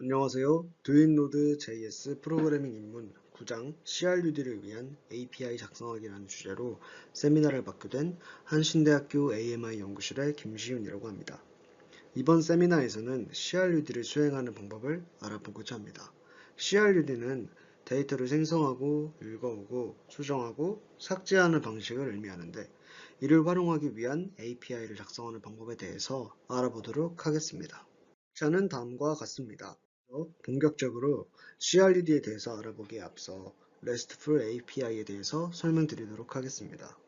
안녕하세요. 도인노드 JS 프로그래밍 입문 9장 CRUD를 위한 API 작성하기라는 주제로 세미나를 받게 된 한신대학교 AMI 연구실의 김시윤이라고 합니다. 이번 세미나에서는 CRUD를 수행하는 방법을 알아보고자 합니다. CRUD는 데이터를 생성하고 읽어오고 수정하고 삭제하는 방식을 의미하는데 이를 활용하기 위한 API를 작성하는 방법에 대해서 알아보도록 하겠습니다. 자는 다음과 같습니다. 본격적으로 CRUD에 대해서 알아보기에 앞서 RESTful API에 대해서 설명드리도록 하겠습니다.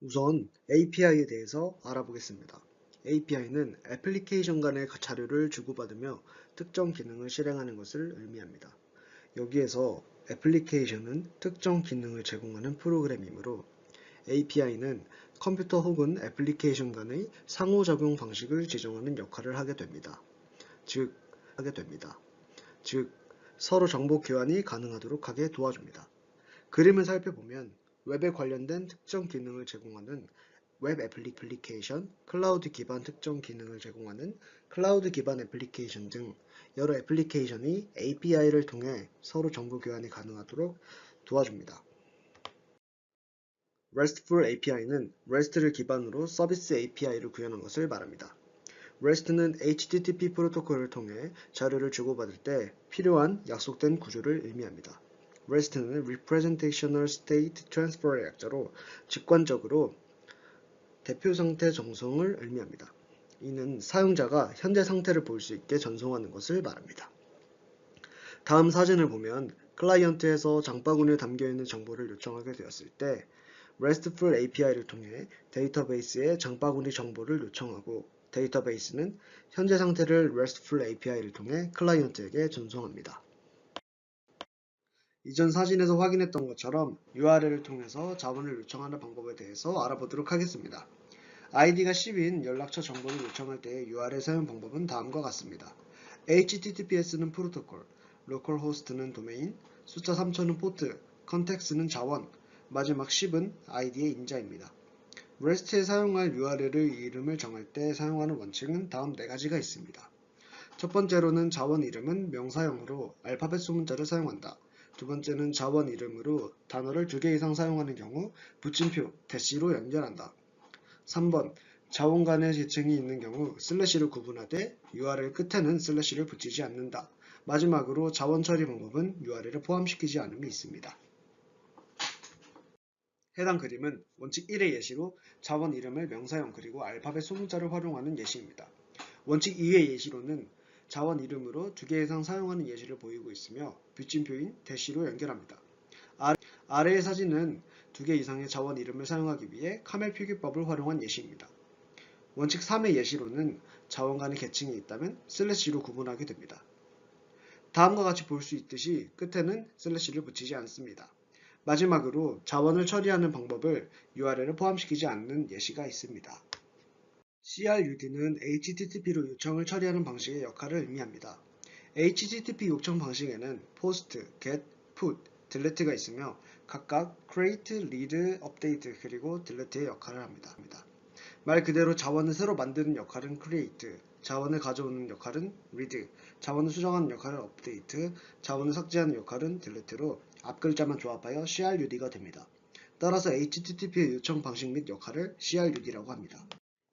우선 API에 대해서 알아보겠습니다. API는 애플리케이션 간의 자료를 주고받으며 특정 기능을 실행하는 것을 의미합니다. 여기에서 애플리케이션은 특정 기능을 제공하는 프로그램이므로 API는 컴퓨터 혹은 애플리케이션 간의 상호작용 방식을 지정하는 역할을 하게 됩니다. 즉, 하게 됩니다. 즉, 서로 정보 교환이 가능하도록 하게 도와줍니다. 그림을 살펴보면 웹에 관련된 특정 기능을 제공하는 웹 애플리케이션, 클라우드 기반 특정 기능을 제공하는 클라우드 기반 애플리케이션 등 여러 애플리케이션이 API를 통해 서로 정보 교환이 가능하도록 도와줍니다. RESTful API는 REST를 기반으로 서비스 API를 구현한 것을 말합니다. REST는 HTTP 프로토콜을 통해 자료를 주고받을 때 필요한 약속된 구조를 의미합니다. REST는 Representational State Transfer의 약자로 직관적으로 대표 상태 전송을 의미합니다. 이는 사용자가 현재 상태를 볼 수 있게 전송하는 것을 말합니다. 다음 사진을 보면 클라이언트에서 장바구니에 담겨있는 정보를 요청하게 되었을 때 RESTful API를 통해 데이터베이스에 장바구니 정보를 요청하고 데이터베이스는 현재 상태를 RESTful API를 통해 클라이언트에게 전송합니다. 이전 사진에서 확인했던 것처럼 URL을 통해서 자원을 요청하는 방법에 대해서 알아보도록 하겠습니다. 아이디가 10인 연락처 정보를 요청할 때의 URL 사용 방법은 다음과 같습니다. HTTPS는 프로토콜, 로컬호스트는 도메인, 숫자 3000은 포트, 컨텍스는 자원, 마지막 10은 아이디의 인자입니다. REST에 사용할 URL의 이름을 정할 때 사용하는 원칙은 다음 네 가지가 있습니다. 첫 번째로는 자원 이름은 명사형으로 알파벳 소문자를 사용한다. 두 번째는 자원 이름으로 단어를 두 개 이상 사용하는 경우 붙임표 대시로 연결한다. 3번 자원 간의 지층이 있는 경우 슬래시를 구분하되 URL 끝에는 슬래시를 붙이지 않는다. 마지막으로 자원 처리 방법은 URL을 포함시키지 않음이 있습니다. 해당 그림은 원칙 1의 예시로 자원 이름을 명사형 그리고 알파벳 소문자를 활용하는 예시입니다. 원칙 2의 예시로는 자원 이름으로 두 개 이상 사용하는 예시를 보이고 있으며 뷰침표인 대시로 연결합니다. 아래의 사진은 두 개 이상의 자원 이름을 사용하기 위해 카멜 표기법을 활용한 예시입니다. 원칙 3의 예시로는 자원 간의 계층이 있다면 슬래시로 구분하게 됩니다. 다음과 같이 볼 수 있듯이 끝에는 슬래시를 붙이지 않습니다. 마지막으로 자원을 처리하는 방법을 URL을 포함시키지 않는 예시가 있습니다. CRUD는 HTTP로 요청을 처리하는 방식의 역할을 의미합니다. HTTP 요청 방식에는 POST, GET, PUT, DELETE가 있으며 각각 create, read, update 그리고 delete의 역할을 합니다. 말 그대로 자원을 새로 만드는 역할은 create, 자원을 가져오는 역할은 read, 자원을 수정하는 역할은 update, 자원을 삭제하는 역할은 delete로 앞글자만 조합하여 CRUD가 됩니다. 따라서 HTTP의 요청 방식 및 역할을 CRUD라고 합니다.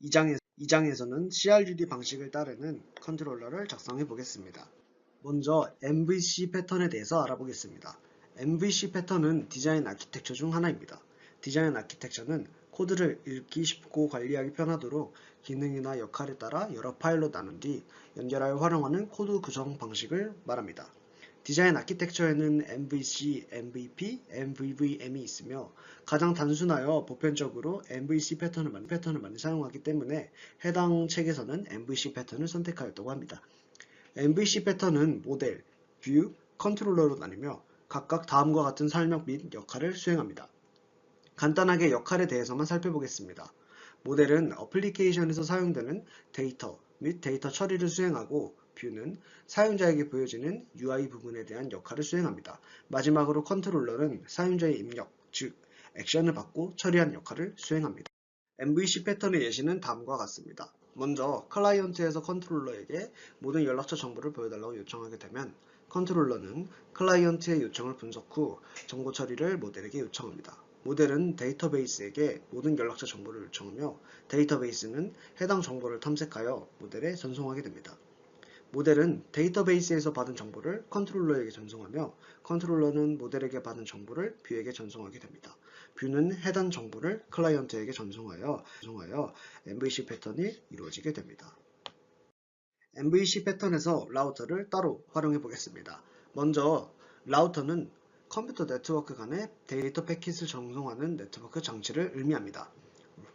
2장에, 2장에서는 CRUD 방식을 따르는 컨트롤러를 작성해 보겠습니다. 먼저 MVC 패턴에 대해서 알아보겠습니다. MVC 패턴은 디자인 아키텍처 중 하나입니다. 디자인 아키텍처는 코드를 읽기 쉽고 관리하기 편하도록 기능이나 역할에 따라 여러 파일로 나눈 뒤 연결하여 활용하는 코드 구성 방식을 말합니다. 디자인 아키텍처에는 MVC, MVP, MVVM이 있으며 가장 단순하여 보편적으로 MVC 패턴을 많이, 패턴을 많이 사용하기 때문에 해당 책에서는 MVC 패턴을 선택하였다고 합니다. MVC 패턴은 모델, 뷰, 컨트롤러로 나뉘며 각각 다음과 같은 설명 및 역할을 수행합니다. 간단하게 역할에 대해서만 살펴보겠습니다. 모델은 어플리케이션에서 사용되는 데이터 및 데이터 처리를 수행하고 뷰는 사용자에게 보여지는 UI 부분에 대한 역할을 수행합니다. 마지막으로 컨트롤러는 사용자의 입력, 즉 액션을 받고 처리하는 역할을 수행합니다. MVC 패턴의 예시는 다음과 같습니다. 먼저 클라이언트에서 컨트롤러에게 모든 연락처 정보를 보여달라고 요청하게 되면 컨트롤러는 클라이언트의 요청을 분석 후 정보 처리를 모델에게 요청합니다. 모델은 데이터베이스에게 모든 연락처 정보를 요청하며 데이터베이스는 해당 정보를 탐색하여 모델에 전송하게 됩니다. 모델은 데이터베이스에서 받은 정보를 컨트롤러에게 전송하며 컨트롤러는 모델에게 받은 정보를 뷰에게 전송하게 됩니다. 뷰는 해당 정보를 클라이언트에게 전송하여, 전송하여 MVC 패턴이 이루어지게 됩니다. MVC 패턴에서 라우터를 따로 활용해 보겠습니다. 먼저 라우터는 컴퓨터 네트워크 간의 데이터 패킷을 전송하는 네트워크 장치를 의미합니다.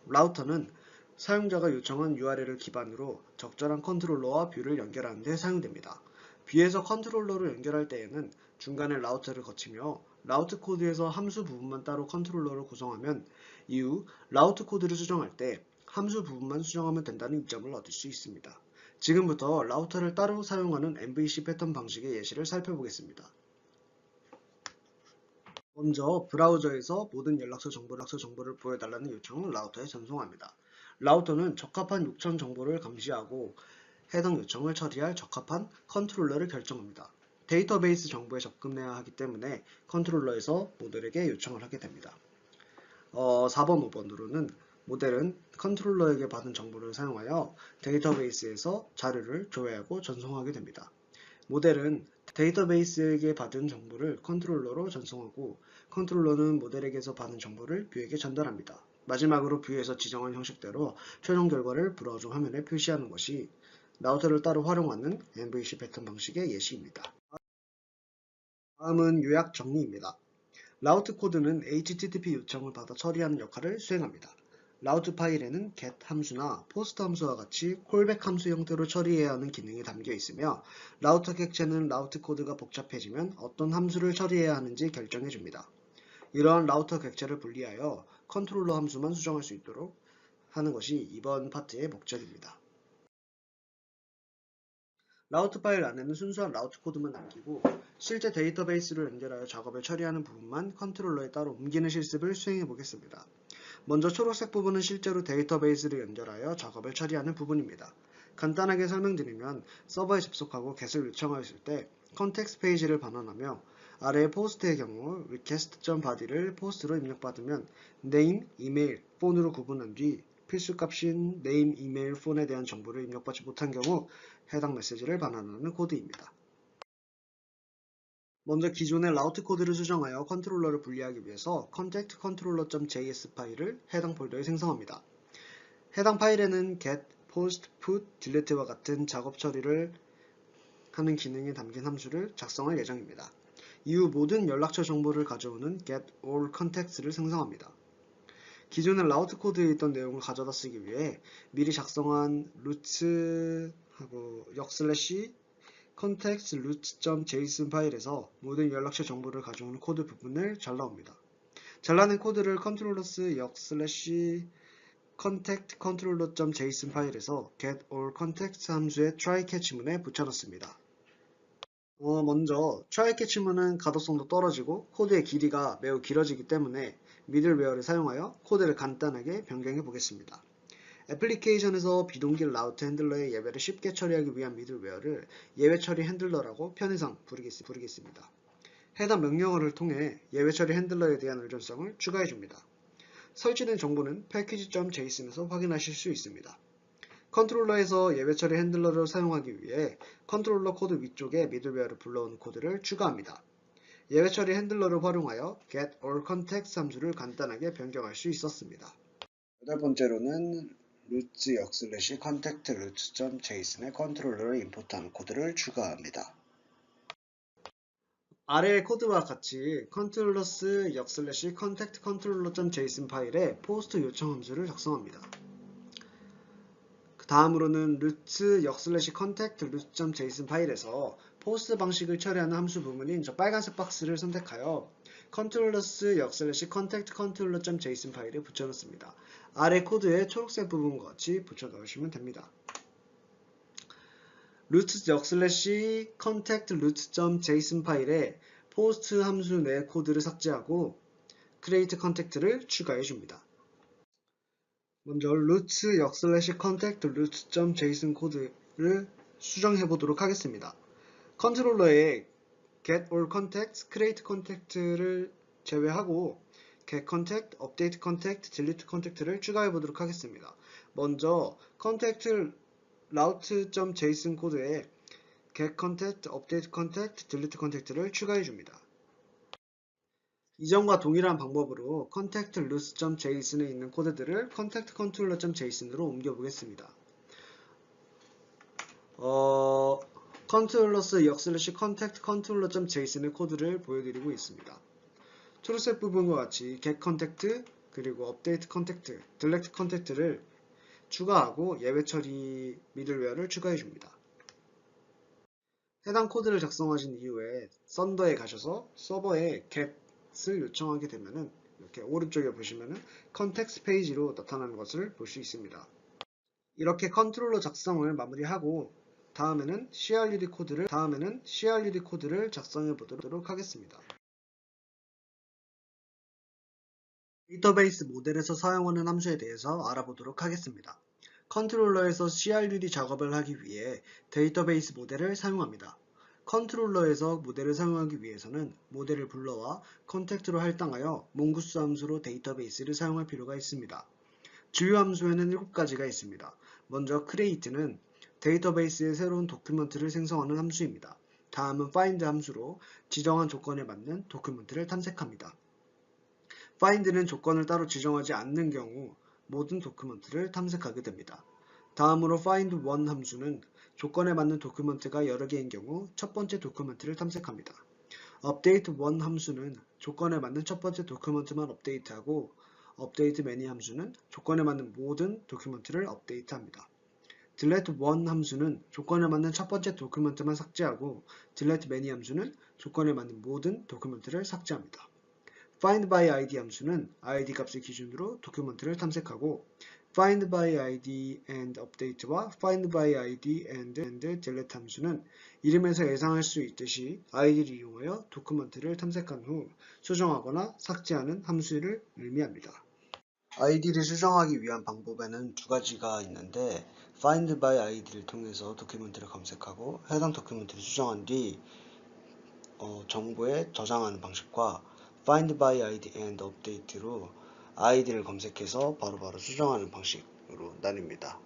라우터는 사용자가 요청한 URL을 기반으로 적절한 컨트롤러와 뷰를 연결하는 데 사용됩니다. 뷰에서 컨트롤러를 연결할 때에는 중간에 라우터를 거치며 라우트 코드에서 함수 부분만 따로 컨트롤러를 구성하면 이후 라우트 코드를 수정할 때 함수 부분만 수정하면 된다는 이점을 얻을 수 있습니다. 지금부터 라우터를 따로 사용하는 MVC 패턴 방식의 예시를 살펴보겠습니다. 먼저 브라우저에서 모든 연락처 정보, 연락처 정보를 보여달라는 요청을 라우터에 전송합니다. 라우터는 적합한 요청 정보를 감시하고 해당 요청을 처리할 적합한 컨트롤러를 결정합니다. 데이터베이스 정보에 접근해야 하기 때문에 컨트롤러에서 모델에게 요청을 하게 됩니다. 어, 4번, 5번으로는 모델은 컨트롤러에게 받은 정보를 사용하여 데이터베이스에서 자료를 조회하고 전송하게 됩니다. 모델은 데이터베이스에게 받은 정보를 컨트롤러로 전송하고 컨트롤러는 모델에게서 받은 정보를 뷰에게 전달합니다. 마지막으로 뷰에서 지정한 형식대로 최종 결과를 브라우저 화면에 표시하는 것이 라우터를 따로 활용하는 MVC 패턴 방식의 예시입니다. 다음은 요약 정리입니다. 라우트 코드는 HTTP 요청을 받아 처리하는 역할을 수행합니다. 라우트 파일에는 get 함수나 post 함수와 같이 콜백 함수 형태로 처리해야 하는 기능이 담겨 있으며 라우터 객체는 라우트 코드가 복잡해지면 어떤 함수를 처리해야 하는지 결정해 줍니다. 이러한 라우터 객체를 분리하여 컨트롤러 함수만 수정할 수 있도록 하는 것이 이번 파트의 목적입니다. 라우트 파일 안에는 순수한 라우트 코드만 남기고 실제 데이터베이스를 연결하여 작업을 처리하는 부분만 컨트롤러에 따로 옮기는 실습을 수행해 보겠습니다. 먼저 초록색 부분은 실제로 데이터베이스를 연결하여 작업을 처리하는 부분입니다. 간단하게 설명드리면 서버에 접속하고 get을 요청하였을 때 컨텍스트 페이지를 반환하며 아래의 포스트의 경우 request.body를 포스트로 입력받으면 name, email, phone으로 구분한 뒤 필수 값인 name, email, phone에 대한 정보를 입력받지 못한 경우 해당 메시지를 반환하는 코드입니다. 먼저 기존의 라우트 코드를 수정하여 컨트롤러를 분리하기 위해서 contact controller.js 파일을 해당 폴더에 생성합니다. 해당 파일에는 get, post, put, delete와 같은 작업 처리를 하는 기능이 담긴 함수를 작성할 예정입니다. 이후 모든 연락처 정보를 가져오는 get all contacts를 생성합니다. 기존의 라우트 코드에 있던 내용을 가져다 쓰기 위해 미리 작성한 루츠하고 역슬래시 context root.json 파일에서 모든 연락처 정보를 가져오는 코드 부분을 잘라옵니다. 잘라낸 코드를 컨트롤러스 역 슬래시 contact controller.json 파일에서 get all context 함수의 try catch문에 붙여넣습니다. 어, 먼저 try catch문은 가독성도 떨어지고 코드의 길이가 매우 길어지기 때문에 미들웨어를 사용하여 코드를 간단하게 변경해 보겠습니다. 애플리케이션에서 비동기 라우트 핸들러의 예외를 쉽게 처리하기 위한 미들웨어를 예외 처리 핸들러라고 편의상 부르겠, 습니다 해당 명령어를 통해 예외 처리 핸들러에 대한 의존성을 추가해 줍니다. 설치된 정보는 package.json에서 확인하실 수 있습니다. 컨트롤러에서 예외 처리 핸들러를 사용하기 위해 컨트롤러 코드 위쪽에 미들웨어를 불러온 코드를 추가합니다. 예외 처리 핸들러를 활용하여 get all context 함수를 간단하게 변경할 수 있었습니다. 여덟 번째로는 루츠 역슬래시 컨택트 루츠.json의 컨트롤러를 임포트한 코드를 추가합니다. 아래의 코드와 같이 컨트롤러스 역슬래시 컨택트 컨트롤러.json 파일에 포스트 요청 함수를 작성합니다. 그 다음으로는 루트 역슬래시 컨택트 루트.json 파일에서 포스트 방식을 처리하는 함수 부분인 저 빨간색 박스를 선택하여 컨트롤러스 역슬래시 컨택트 컨트롤러.json 파일에 붙여넣습니다. 아래 코드의 초록색 부분과 같이 붙여넣으시면 됩니다. 루트 역슬래시 컨택트 루트.json 파일에 포스트 함수 내 코드를 삭제하고 create contact를 추가해 줍니다. 먼저 root 역 슬래시 contact root.json 코드를 수정해 보도록 하겠습니다. 컨트롤러에 get all contacts, create contact를 제외하고 get contact, update contact, delete contact를 추가해 보도록 하겠습니다. 먼저 contact route.json 코드에 get contact, update contact, delete contact를 추가해 줍니다. 이전과 동일한 방법으로 contact loose.json에 있는 코드들을 contact controller.json으로 옮겨 보겠습니다. 어, 컨트롤러스 역슬래시 컨택트 컨트롤러.json의 코드를 보여드리고 있습니다. 초록색 부분과 같이 get contact 그리고 update contact, delete contact를 추가하고 예외 처리 미들웨어를 추가해 줍니다. 해당 코드를 작성하신 이후에 썬더에 가셔서 서버에 get 을 요청하게 되면은 이렇게 오른쪽에 보시면은 컨텍스트 페이지로 나타나는 것을 볼 수 있습니다. 이렇게 컨트롤러 작성을 마무리하고 다음에는 CRUD 코드를 다음에는 CRUD 코드를 작성해 보도록 하겠습니다. 데이터베이스 모델에서 사용하는 함수에 대해서 알아보도록 하겠습니다. 컨트롤러에서 CRUD 작업을 하기 위해 데이터베이스 모델을 사용합니다. 컨트롤러에서 모델을 사용하기 위해서는 모델을 불러와 컨택트로 할당하여 몽구스 함수로 데이터베이스를 사용할 필요가 있습니다. 주요 함수에는 7가지가 있습니다. 먼저 create는 데이터베이스에 새로운 도큐먼트를 생성하는 함수입니다. 다음은 find 함수로 지정한 조건에 맞는 도큐먼트를 탐색합니다. find는 조건을 따로 지정하지 않는 경우 모든 도큐먼트를 탐색하게 됩니다. 다음으로 find one 함수는 조건에 맞는 도큐먼트가 여러 개인 경우 첫 번째 도큐먼트를 탐색합니다. update one 함수는 조건에 맞는 첫 번째 도큐먼트만 업데이트하고 update many 함수는 조건에 맞는 모든 도큐먼트를 업데이트합니다. delete one 함수는 조건에 맞는 첫 번째 도큐먼트만 삭제하고 delete many 함수는 조건에 맞는 모든 도큐먼트를 삭제합니다. find by id 함수는 id 값을 기준으로 도큐먼트를 탐색하고 find by id and update와 find by id and, and delete 함수는 이름에서 예상할 수 있듯이 id를 이용하여 도큐먼트를 탐색한 후 수정하거나 삭제하는 함수를 의미합니다. id를 수정하기 위한 방법에는 두 가지가 있는데 find by id를 통해서 도큐멘트를 검색하고 해당 도큐멘트를 수정한 뒤 어, 정보에 저장하는 방식과 find by id and update로 id를 검색해서 바로바로 수정하는 방식으로 나뉩니다.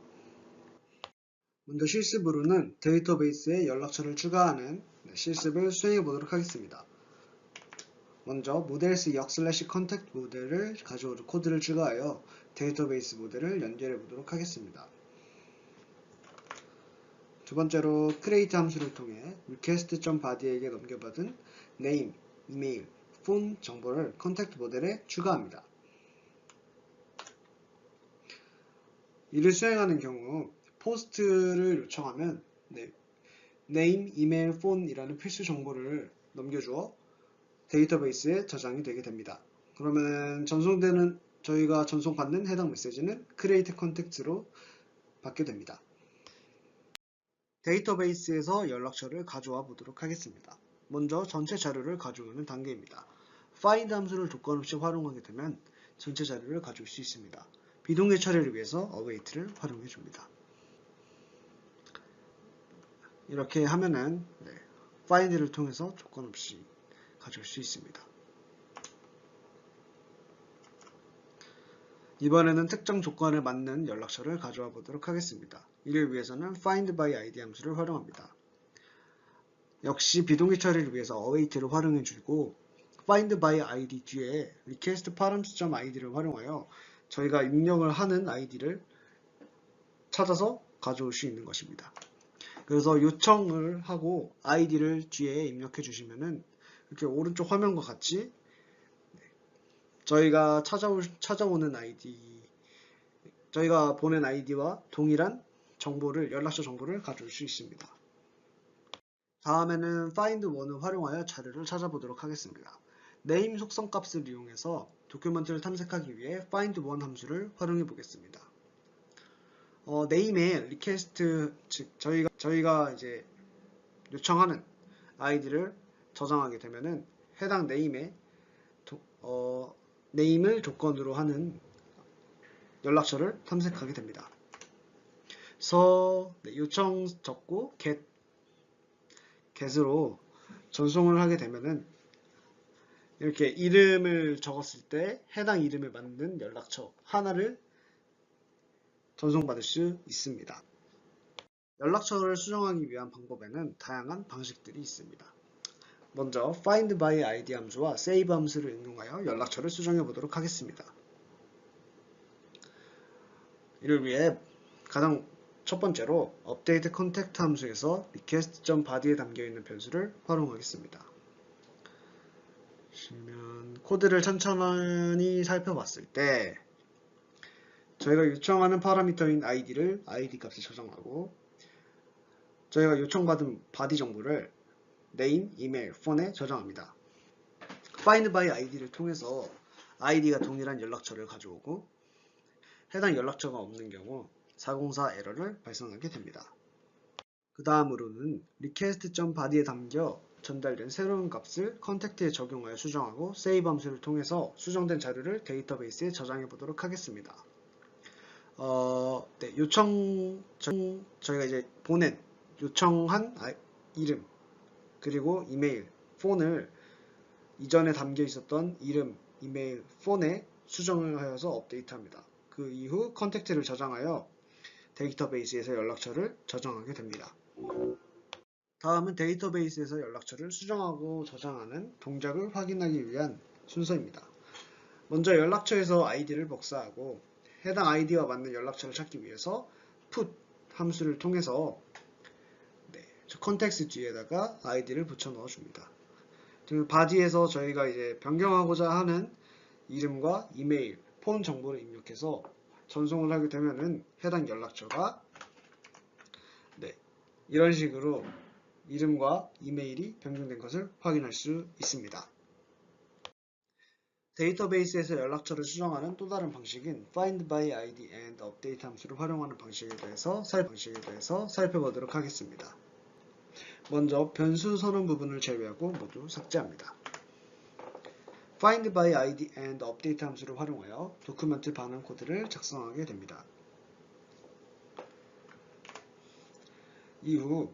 먼저 실습으로는 데이터베이스에 연락처를 추가하는 실습을 수행해 보도록 하겠습니다. 먼저 모델스 역 슬래시 컨택트 모델을 가져올 코드를 추가하여 데이터베이스 모델을 연결해 보도록 하겠습니다. 두 번째로 create 함수를 통해 request.body에게 넘겨받은 name, email, phone 정보를 컨택트 모델에 추가합니다. 이를 수행하는 경우 포스트를 요청하면 네, name, email, phone이라는 필수 정보를 넘겨주어 데이터베이스에 저장이 되게 됩니다. 그러면 전송되는 저희가 전송받는 해당 메시지는 create contact로 받게 됩니다. 데이터베이스에서 연락처를 가져와 보도록 하겠습니다. 먼저 전체 자료를 가져오는 단계입니다. find 함수를 조건 없이 활용하게 되면 전체 자료를 가져올 수 있습니다. 비동의 처리를 위해서 await를 활용해 줍니다. 이렇게 하면은 네, find를 통해서 조건 없이 가져올 수 있습니다. 이번에는 특정 조건에 맞는 연락처를 가져와 보도록 하겠습니다. 이를 위해서는 find by id 함수를 활용합니다. 역시 비동기 처리를 위해서 await를 활용해 주고 find by id 뒤에 request params.id를 활용하여 저희가 입력을 하는 id를 찾아서 가져올 수 있는 것입니다. 그래서 요청을 하고 id를 뒤에 입력해 주시면은 이렇게 오른쪽 화면과 같이 저희가 찾아오, 찾아오는 아이디, 저희가 보낸 아이디와 동일한 정보를, 연락처 정보를 가져올 수 있습니다. 다음에는 find one을 활용하여 자료를 찾아보도록 하겠습니다. name 속성 값을 이용해서 도큐먼트를 탐색하기 위해 find one 함수를 활용해 보겠습니다. 어, name의 request, 즉 저희가 저희가 이제 요청하는 아이디를 저장하게 되면은 해당 네임에 도, 어, 네임을 조건으로 하는 연락처를 탐색하게 됩니다. 서 네, 요청 적고 get get으로 전송을 하게 되면은 이렇게 이름을 적었을 때 해당 이름에 맞는 연락처 하나를 전송받을 수 있습니다. 연락처를 수정하기 위한 방법에는 다양한 방식들이 있습니다. 먼저 find by id 함수와 save 함수를 응용하여 연락처를 수정해 보도록 하겠습니다. 이를 위해 가장 첫 번째로 update contact 함수에서 request.body에 담겨 있는 변수를 활용하겠습니다. 그러면 코드를 천천히 살펴봤을 때 저희가 요청하는 파라미터인 id를 id 값에 저장하고 저희가 요청받은 body 정보를 name, email, phone에 저장합니다. find by id를 통해서 id가 동일한 연락처를 가져오고 해당 연락처가 없는 경우 404 에러를 발생하게 됩니다. 그 다음으로는 request.body에 담겨 전달된 새로운 값을 컨택트에 적용하여 수정하고 save 함수를 통해서 수정된 자료를 데이터베이스에 저장해 보도록 하겠습니다. 어, 네, 요청, 저, 저희가 이제 보낸, 요청한 아, 이름, 그리고 이메일, 폰을 이전에 담겨 있었던 이름, 이메일, 폰에 수정을 하여서 업데이트합니다. 그 이후 컨택트를 저장하여 데이터베이스에서 연락처를 저장하게 됩니다. 다음은 데이터베이스에서 연락처를 수정하고 저장하는 동작을 확인하기 위한 순서입니다. 먼저 연락처에서 아이디를 복사하고 해당 아이디와 맞는 연락처를 찾기 위해서 put 함수를 통해서 네, 컨텍스트 뒤에다가 아이디를 붙여 넣어 줍니다. 그리고 바디에서 저희가 이제 변경하고자 하는 이름과 이메일, 폰 정보를 입력해서 전송을 하게 되면은 해당 연락처가 네, 이런 식으로 이름과 이메일이 변경된 것을 확인할 수 있습니다. 데이터베이스에서 연락처를 수정하는 또 다른 방식인 find by id and update 함수를 활용하는 방식에 대해서 살 방식에 대해서 살펴보도록 하겠습니다. 먼저 변수 선언 부분을 제외하고 모두 삭제합니다. find by id and update 함수를 활용하여 도큐멘트 반응 코드를 작성하게 됩니다. 이후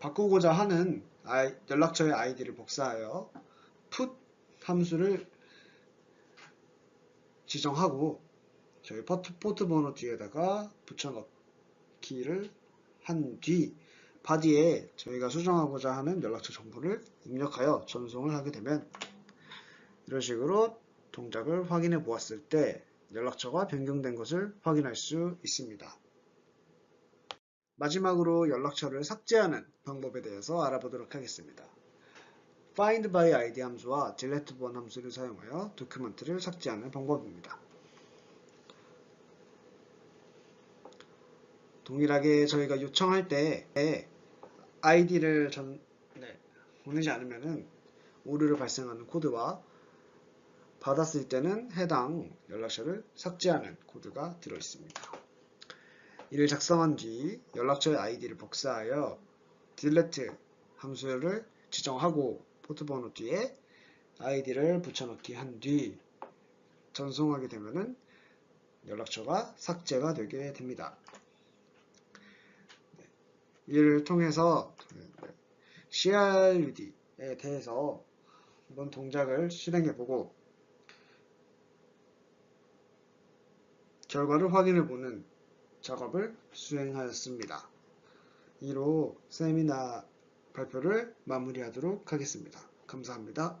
바꾸고자 하는 연락처의 아이디를 복사하여 put 함수를 지정하고 저희 포트, 포트 번호 뒤에다가 붙여넣기를 한 뒤 바디에 저희가 수정하고자 하는 연락처 정보를 입력하여 전송을 하게 되면 이런 식으로 동작을 확인해 보았을 때 연락처가 변경된 것을 확인할 수 있습니다. 마지막으로 연락처를 삭제하는 방법에 대해서 알아보도록 하겠습니다. find by id 함수와 delete 번 함수를 사용하여 도큐멘트를 삭제하는 방법입니다. 동일하게 저희가 요청할 때 id를 전, 네, 보내지 않으면 오류를 발생하는 코드와 받았을 때는 해당 연락처를 삭제하는 코드가 들어 있습니다. 이를 작성한 뒤 연락처의 아이디를 복사하여 delete 함수를 지정하고 포트 번호 뒤에 아이디를 붙여넣기 한 뒤 전송하게 되면은 연락처가 삭제가 되게 됩니다. 네, 이를 통해서 CRUD에 대해서 한번 동작을 실행해 보고 결과를 확인해 보는 작업을 수행하였습니다. 이로 세미나 발표를 마무리하도록 하겠습니다. 감사합니다.